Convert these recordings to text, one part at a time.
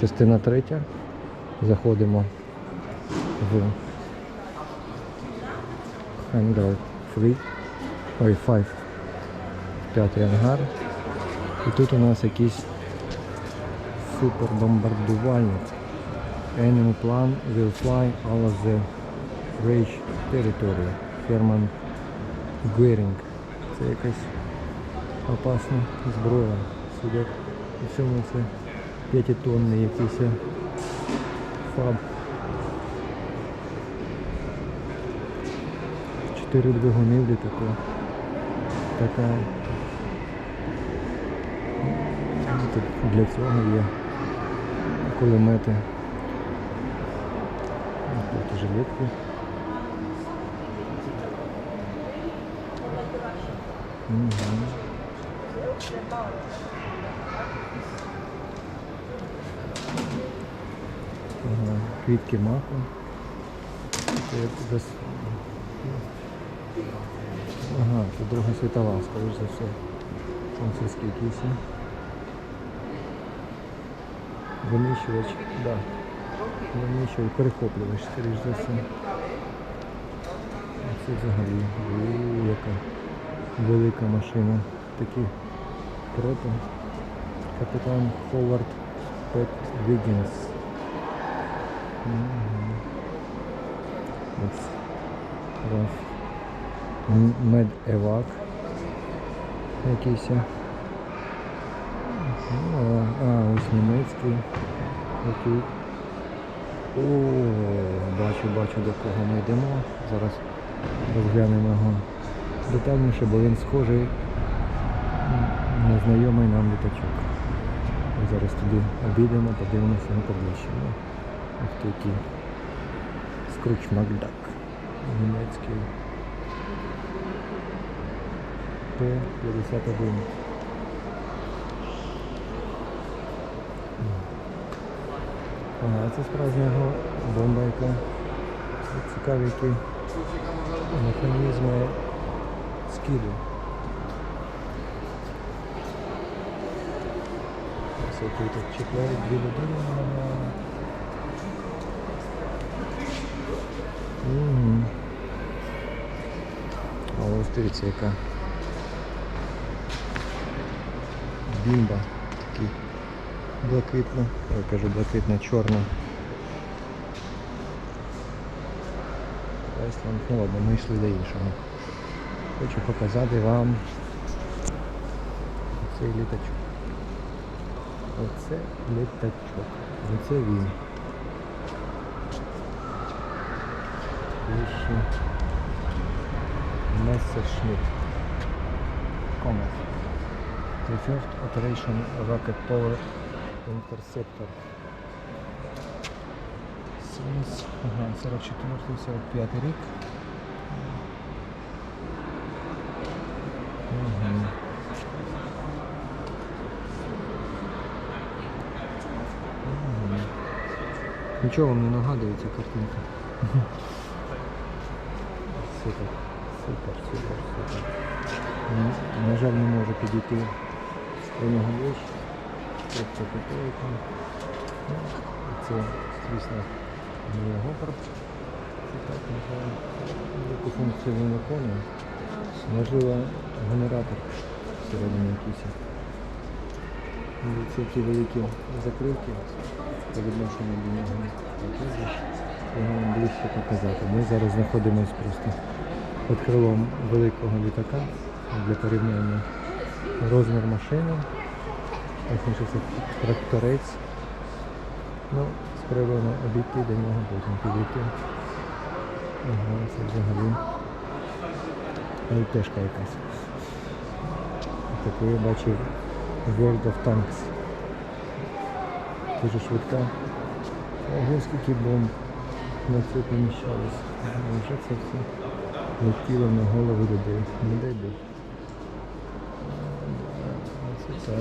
частина третя. Заходимо в Hangar 3, ой, 5, п'ятий ангар. І тут у нас якийсь супербомбардувальник. Enemy plan will fly over the Rage territory. Ферман Герінг. Це якась опасна зброя. Судять у цьому це п'ятитонний якийсь фаб. Чотири двигуни в літаку. Така. ну, Тут для цього є кулемети. Тут жилетки. Угу. Ага, квітки маку. Ага, це Друга світова, скоріш за все. Французький якийсь. Винищувач, да. Винищувач, перехоплювач, скоріш за все. А Це взагалі у, яка велика машина. Такі проти. Капітан Ховард Пет Вігінс. Мгм. Ось. Раз. М- Медевак. Якийсь. Ну, а, ось німецький. Який. О, бачу, бачу до кого ми йдемо. Зараз розглянемо його детальніше, бо він схожий на знайомий нам літачок. Зараз туди обійдемо, подивимося його поближче. Ти який. Скруч Макдак. Німецький. П-51. Ага, це справжня його бомба, яка цікаві які механізми скиду. Ось який тут чіпляють дві людини. Угу. А ось дивіться яка бімба такий блакитна, я кажу блакитна, чорна. Ну ладно, ми йшли до іншого. Хочу показати вам цей літачок. Оце літачок. Оце він. Вище. Messerschmitt. Comet. First operation rocket power interceptor. Since, ага, 44-45 рік. Нічого вам не нагадує ця картинка. Супер, супер, супер, супер. На жаль, не можу підійти до нього ближче. Тобто копійка. Ну, Це, звісно, не його. Це яку функцію він виконує. Можливо, генератор всередині якийсь. Ну, Це ті великі закривки по відношенню до нього. Його вам ближче показати. Ми зараз знаходимося просто під крилом великого літака для порівняння розмір машини. Це тракторець. Ну, спробуємо обійти до нього, потім підійти. Ага, це взагалі ЛТшка якась. Таку я бачив World of Tanks. Дуже швидка. Ого, скільки бомб на це поміщалось. Вже це все летіло на голову людей. Не дай Бог. Це так.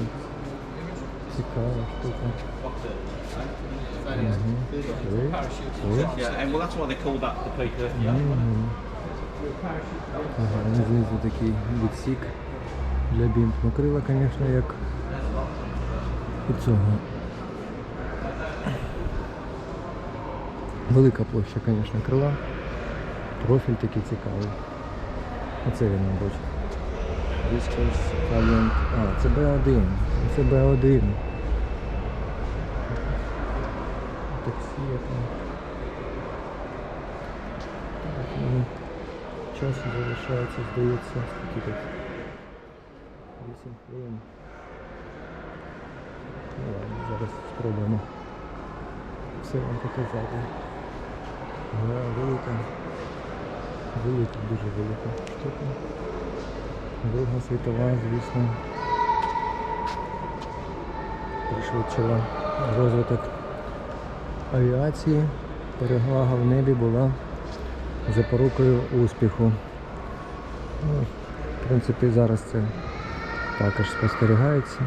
Цікава штука. Мгм. Ой, ой. Yeah, and well, that's why they call that the P30. Yeah. Мгм. Ага, знизу такий відсік для бімп. Ну крила, звісно, як у цього. Велика площа, звісно, крила. Профіль такий цікавий. Оце він, мабуть. Вискос Valiant. А, це Б1. Це Б1. Таксі яке. Так, ну, Часу залишається, здається, скільки тут? 8 хвилин. Ну ладно, зараз спробуємо все вам показати. Гора велика. Велика, дуже велика штука. Друга світова, звісно, пришвидшила розвиток авіації. Переглага в небі була запорукою успіху. Ну, в принципі, зараз це також спостерігається.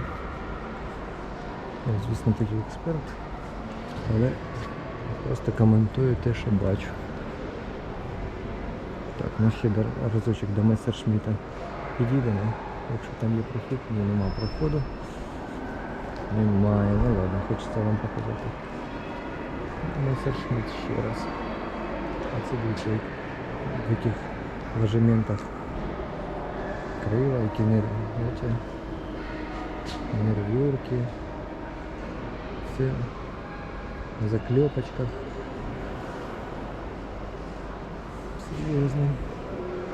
Я, звісно, такий експерт, але просто коментую те, що бачу. Так, ну ще до- разочок до Мессершміта підійдемо. Якщо там є прохід, ні, нема проходу. Немає, ну ладно, хочеться вам показати. Мессершміт ще раз. А це дивіться, в яких ложементах крила, які знаєте, нервюрки. Все в заклепочках. Серйозна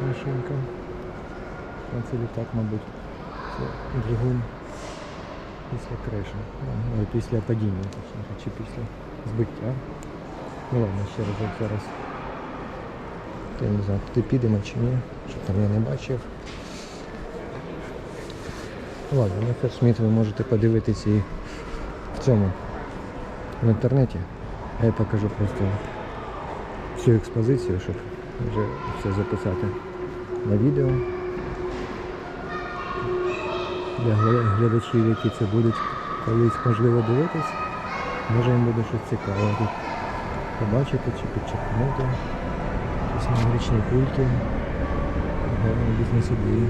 машинка. Це літак, мабуть. Це двигун після криша. Ой, після падіння, точніше, чи після збиття. Ну ладно, ще раз зараз. Я не знаю, куди підемо чи ні, що там я не бачив. Ладно, на Фершміт ви можете подивитися і в цьому в інтернеті. А я покажу просто всю експозицію, щоб вже все записати на відео. Для глядачів, які це будуть колись можливо дивитись, може їм буде щось цікаве тут побачити чи підчеркнути. Якісь новорічні кульки, гарні бізнес-ідеї.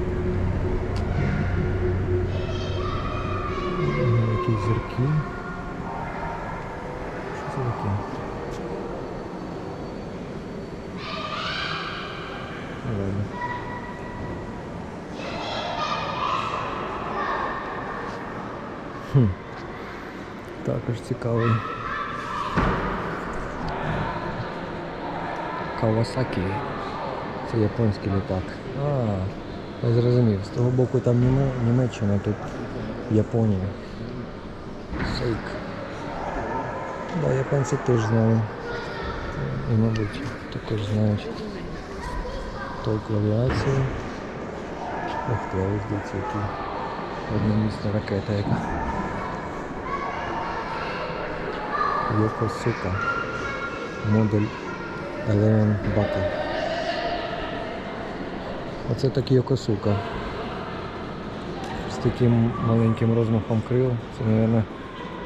Якісь зірки. Що це таке? Ладно. Хм. Також цікавий. Кавасакі. Це японський літак. А, я зрозумів. З того боку там Німе- Німеччина, тут Японія. Сейк. Да, японці теж знали. І, мабуть, також знають толк в. Ох ти, ось дивіться, який одномісна ракета яка. Йокосука. Модель Eleven Battle. Оце так Йокосука. З таким маленьким розмахом крил. Це, мабуть,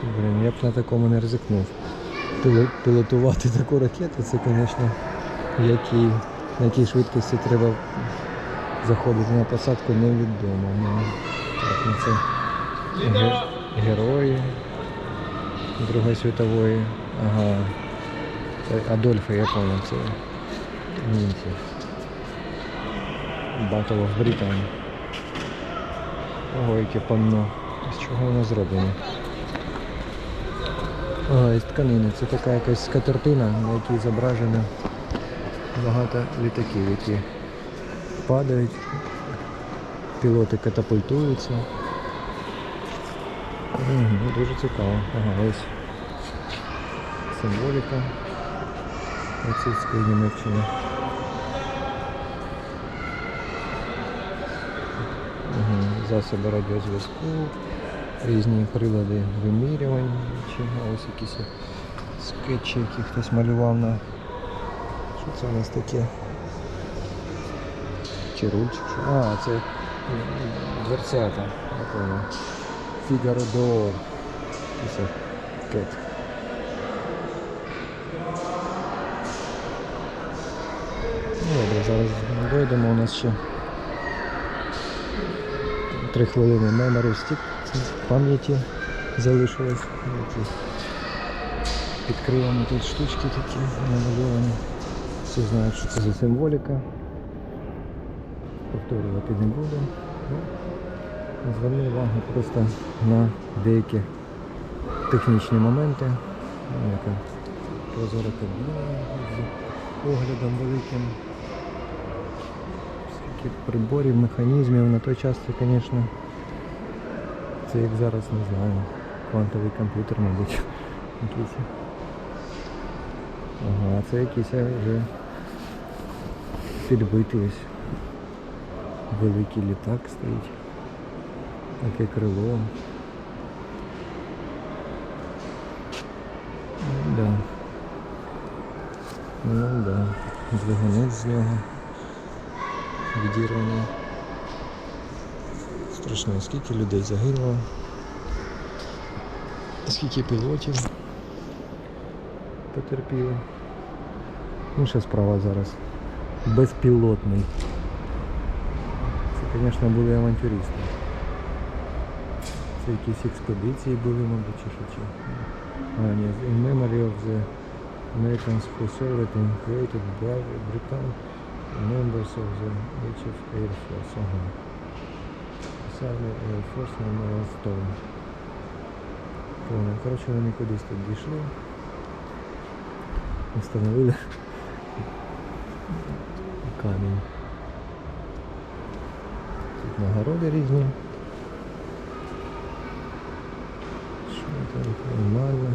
блін, я б на такому не ризикнув. Піло- Пілотувати таку ракету, це, звісно, який, на якій швидкості треба заходити на посадку, невідомо. Ну, так, ну це ге- герої Другої світової. Ага. Це Адольфа, я понял, це німці. Battle of Britain. Ого, яке панно. З чого воно зроблено? Ага, із тканини. Це така якась скатертина, на якій зображено багато літаків, які падають, пілоти катапультуються. Ну, Дуже цікаво. Ага, ось символіка нацистської Німеччини. Угу. Засоби радіозв'язку, різні прилади вимірювань, ось якісь скетчі, які хтось малював на. Це у нас таке? Чи рульчик? А, це дверцята. Фігаро. Це кет. Ну, Добре, зараз дойдемо, у нас ще три хвилини stick це пам'яті залишилось. Які Під крилами тут штучки такі намальовані. Всі знають, що це за символіка. Повторювати не буду. Ну, Зверну увагу просто на деякі технічні моменти. Ну, Яка прозора кабіна з оглядом великим. Скільки приборів, механізмів на той час це, звісно, це як зараз, не знаю, квантовий комп'ютер, мабуть. Якийсь. Ага, це якийсь вже підбитий ось. Великий літак стоїть. Таке крило. Ну да. Ну да. Двигунець з нього. Відірваний. Страшно, скільки людей загинуло. Скільки пілотів потерпіло. Інша справа зараз. Безпілотний. Це, звісно, були авантюристи. Це якісь експедиції були, мабуть, чи що чи. А, ні, in memory of the Americans who served and created Britain members of the HF Air Force. Ага. Army Air Force Memorial Stone. Коротше, вони кудись тут дійшли. Встановили камінь. Тут нагороди різні. Що там? Нормально.